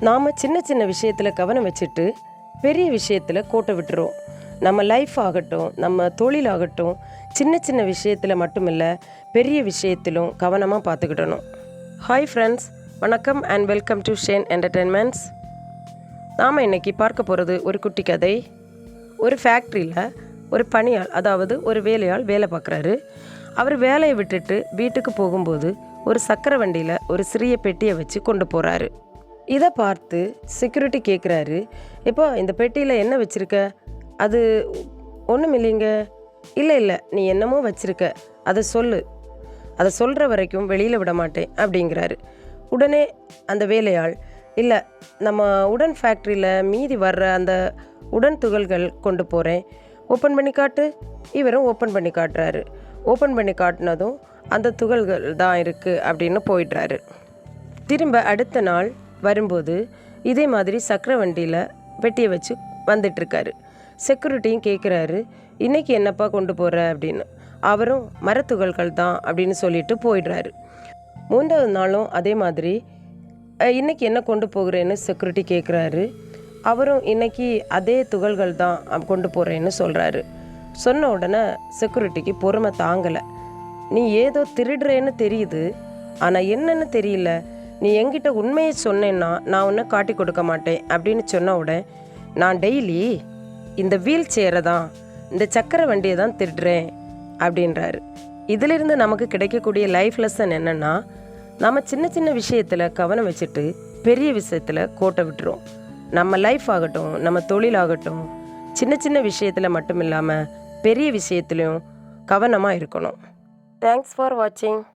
நாம் சின்ன சின்ன விஷயத்தில் கவனம் வச்சுட்டு பெரிய விஷயத்தில் கோட்டை விட்டுறோம். நம்ம லைஃப் ஆகட்டும் நம்ம தொழில் ஆகட்டும் சின்ன சின்ன விஷயத்தில் மட்டுமில்ல பெரிய விஷயத்திலும் கவனமாக பார்த்துக்கிடணும். ஹாய் ஃப்ரெண்ட்ஸ் வணக்கம் and welcome to Shane entertainments நாம் இன்னைக்கு பார்க்க போகிறது ஒரு குட்டி கதை. ஒரு ஃபேக்ட்ரியில் ஒரு பணியாள் அதாவது ஒரு வேலையாள் வேலை பார்க்குறாரு. அவர் வேலையை விட்டுட்டு வீட்டுக்கு போகும்போது ஒரு சக்கரை வண்டியில் ஒரு சிறிய பெட்டியை வச்சு கொண்டு போகிறாரு இதை பார்த்து செக்யூரிட்டி கேட்குறாரு இப்போ இந்த பெட்டியில் என்ன வச்சுருக்க? அது ஒன்றும் இல்லைங்க. இல்லை இல்லை நீ என்னமோ வச்சுருக்க. அதை சொல்லு. அதை சொல்கிற வரைக்கும் வெளியில் விட மாட்டேன் அப்படிங்கிறாரு. உடனே அந்த வேலையாள் இல்லை நம்ம உடன் ஃபேக்ட்ரியில் மீதி வர்ற அந்த உடன் துகள்கள் கொண்டு போகிறேன் ஓப்பன் பண்ணி காட்டு. இவரும் ஓப்பன் பண்ணி காட்டுறாரு. ஓப்பன் பண்ணி காட்டினதும் அந்த துகள்கள் தான் இருக்குது அப்படின்னு போயிடுறாரு. திரும்ப அடுத்த நாள் வரும்போது இதே மாதிரி சக்கரை வண்டியில் பெட்டியை வச்சு வந்துட்டுருக்காரு. செக்யூரிட்டியும் கேட்குறாரு இன்றைக்கி என்னப்பா கொண்டு போகிற அப்படின்னு. அவரும் மரத்துகள்கள் தான் அப்படின்னு சொல்லிட்டு போயிடுறாரு. மூன்றாவது நாளும் அதே மாதிரி இன்றைக்கி என்ன கொண்டு போகிறேன்னு செக்யூரிட்டி கேட்குறாரு அவரும் இன்றைக்கி அதே துகள்கள் தான் கொண்டு போகிறேன்னு சொல்கிறாரு சொன்ன உடனே செக்யூரிட்டிக்கு பொறுமை தாங்கலை. நீ ஏதோ திருடுறேன்னு தெரியுது. ஆனால் என்னன்னு தெரியல. நீ என்கிட்ட உண்மையை சொன்னேன்னா நான் உன்னை காட்டி கொடுக்க மாட்டேன் அப்படின்னு சொன்ன உடனே நான் டெய்லி இந்த வீல் சேரை தான் இந்த சக்கரை வண்டியை தான் திருடுறேன் அப்படின்றாரு. இதிலிருந்து நமக்கு கிடைக்கக்கூடிய லைஃப் லெசன் என்னன்னா நம்ம சின்ன சின்ன விஷயத்தில் கவனம் வச்சுட்டு பெரிய விஷயத்தில் கோட்டை விட்டுரும் நம்ம லைஃப் ஆகட்டும் நம்ம தொழில் ஆகட்டும் சின்ன சின்ன விஷயத்தில் மட்டும் இல்லாமல் பெரிய விஷயத்துலையும் கவனமாக இருக்கணும். தேங்க்ஸ் ஃபார் வாட்சிங்